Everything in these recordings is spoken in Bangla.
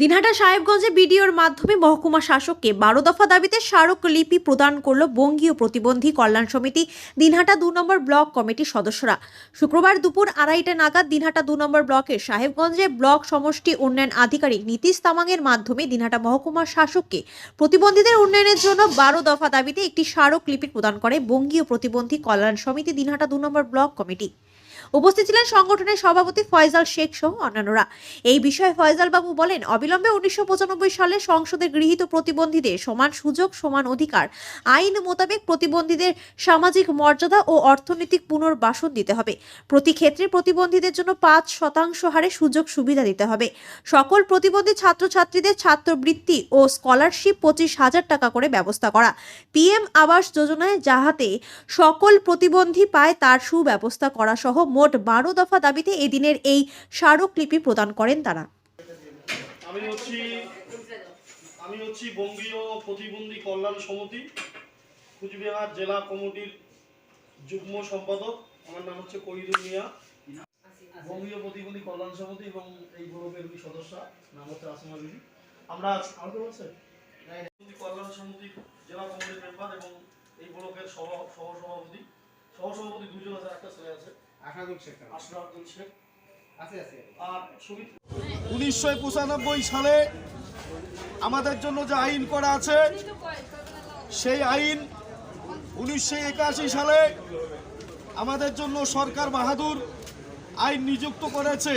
দিনহাটা সাহেবগঞ্জে বিডিওর মাধ্যমে মহকুমা শাসককে বারো দফা দাবিতে স্মারকলিপি প্রদান করল বঙ্গীয় প্রতিবন্ধী কল্যাণ সমিতি, দিনহাটা দু নম্বর ব্লক কমিটির সদস্যরা। শুক্রবার দুপুর আড়াইটা নাগাদ দিনহাটা দু নম্বর ব্লকের সাহেবগঞ্জে ব্লক সমষ্টি উন্নয়ন আধিকারিক নীতিশ তামাংয়ের মাধ্যমে দিনহাটা মহকুমা শাসককে প্রতিবন্ধীদের উন্নয়নের জন্য বারো দফা দাবিতে একটি স্মারকলিপি প্রদান করে বঙ্গীয় প্রতিবন্ধী কল্যাণ সমিতি, দিনহাটা দু নম্বর ব্লক কমিটি। উপস্থিত ছিলেন সংগঠনের সভাপতি ফয়জাল শেখ সহ অন্যান্যরা। এই বিষয়ে ফয়জাল বাবু বলেন, অবিলম্বে উনিশশো পঁচানব্বই সালে সংসদে গৃহীত প্রতিবন্ধীদের সমান সুযোগ, সমান অধিকার, আইন মোতাবেক প্রতিবন্ধীদের সামাজিক মর্যাদা ও অর্থনৈতিক পুনর্বাসন দিতে হবে। প্রতি ক্ষেত্রে প্রতিবন্ধীদের জন্য পাঁচ শতাংশ হারে সুযোগ সুবিধা দিতে হবে। সকল প্রতিবন্ধী ছাত্রছাত্রীদের ছাত্রবৃত্তি ও স্কলারশিপ পঁচিশ হাজার টাকা করে ব্যবস্থা করা। পিএম আবাস যোজনায় যাহাতে সকল প্রতিবন্ধী পায়, তার সুব্যবস্থা করা সহ মোট বারো দফা দাবিতে এদিনের এই স্মারকলিপি প্রদান করেন তারা। আমি আমি বঙ্গীয় প্রতিবন্ধী কল্যাণ সমিতি, কুচবিহার কমিটির যুগ্ম সম্পাদক। আমার নাম হচ্ছে মিয়া। প্রতিবন্ধী কল্যাণ সমিতি এবং এই গ্রুপের দুই সদস্য, নাম হচ্ছে আসমা বিবি। আমরা কল্যাণ সমিতির জেলা কমিটির মেম্বার এবং এই ব্লকের সহ সহসভাপতি। সহসভাপতি দুজন আছে, একটা ছেলে আছে। আশাদুল শেখ আশরাফুল শেখ। আছে আছে। আর ছবি উনিশশো পঁচানব্বই সালে আমাদের জন্য যে আইন করা আছে সেই আইন উনিশশো একাশি সালে আমাদের জন্য সরকার বাহাদুর আইন নিযুক্ত করেছে।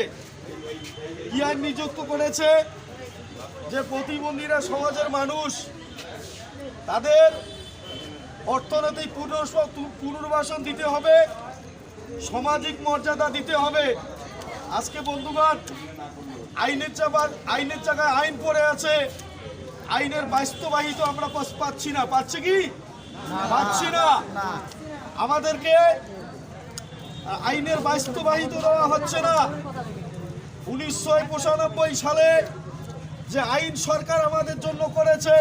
কি আইন নিযুক্ত করেছে? যে প্রতিবন্ধীরা সমাজের মানুষ তাদের অর্থনৈতিক পুনর্বাসন দিতে হবে। সামাজিক মর্যাদা দিতে হবে। আজকে বন্ধুগণ, আইনের চাপা আইনের জায়গায় আইন পড়ে আছে। আইনের বাস্তবায়িত আমরা পাচ্ছি না। পাচ্ছি কি? পাচ্ছি না। আমাদেরকে আইনের বাস্তবায়িত দেওয়া হচ্ছে না। উনিশশো পঁচানব্বই সালে যে আইন সরকার আমাদের জন্য করেছে,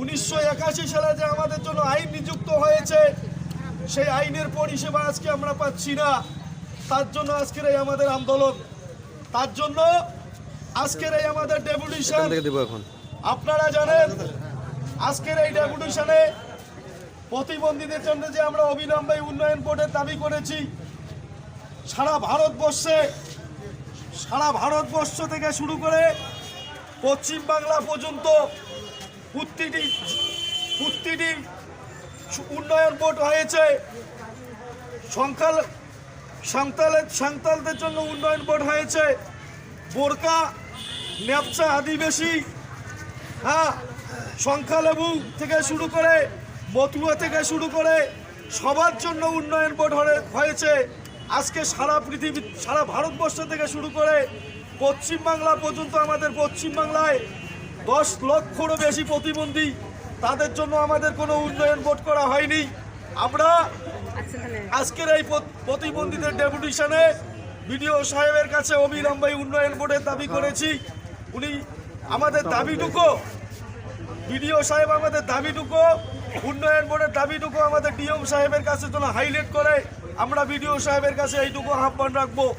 উনিশশো একাশি সালে যে আমাদের জন্য আইন নিযুক্ত হয়েছে সেই আইনের পরিষেবা আজকে আমরা পাচ্ছি না। তার জন্য আজকের এই আমাদের আন্দোলন। তার জন্য আজকের এই আমাদের ডেপুটেশন আপনারা জানেন আজকের এই ডেপুটেশনে প্রতিবন্ধীদের জন্য যে আমরা অবিলম্বে উন্নয়ন বোর্ডের দাবি করেছি সারা ভারতবর্ষে সারা ভারতবর্ষ থেকে শুরু করে পশ্চিম বাংলা পর্যন্ত প্রতিটি প্রতিটি উন্নয়ন বোর্ড হয়েছে। সংখ্যাল সাঁওতালের সাঁওতালদের জন্য উন্নয়ন বোর্ড হয়েছে। বোরকা নেপচা আদিবাসী হ্যাঁ সংখ্যালঘু থেকে শুরু করে, মতুয়া থেকে শুরু করে সবার জন্য উন্নয়ন বোর্ড হয়ে- হয়েছে। আজকে সারা পৃথিবী, সারা ভারতবর্ষ থেকে শুরু করে পশ্চিমবাংলা পর্যন্ত আমাদের পশ্চিমবাংলায় দশ লক্ষরও বেশি প্রতিবন্ধী তাদের জন্য আমাদের কোনো উন্নয়ন বোর্ড করা হয়নি। আমরা আজকের এই প্রত- প্রতিবন্ধীদের ডেপুটেশনে বিডিও সাহেবের কাছে অবিলম্বে উন্নয়ন বোর্ডের দাবি করেছি। উনি আমাদের দাবিটুকু বিডিও সাহেব আমাদের দাবিটুকু উন্নয়ন বোর্ডের দাবিটুকু আমাদের ডিএম সাহেবের কাছে যেন হাইলাইট করে আমরা বিডিও সাহেবের কাছে এইটুকু আহ্বান রাখব।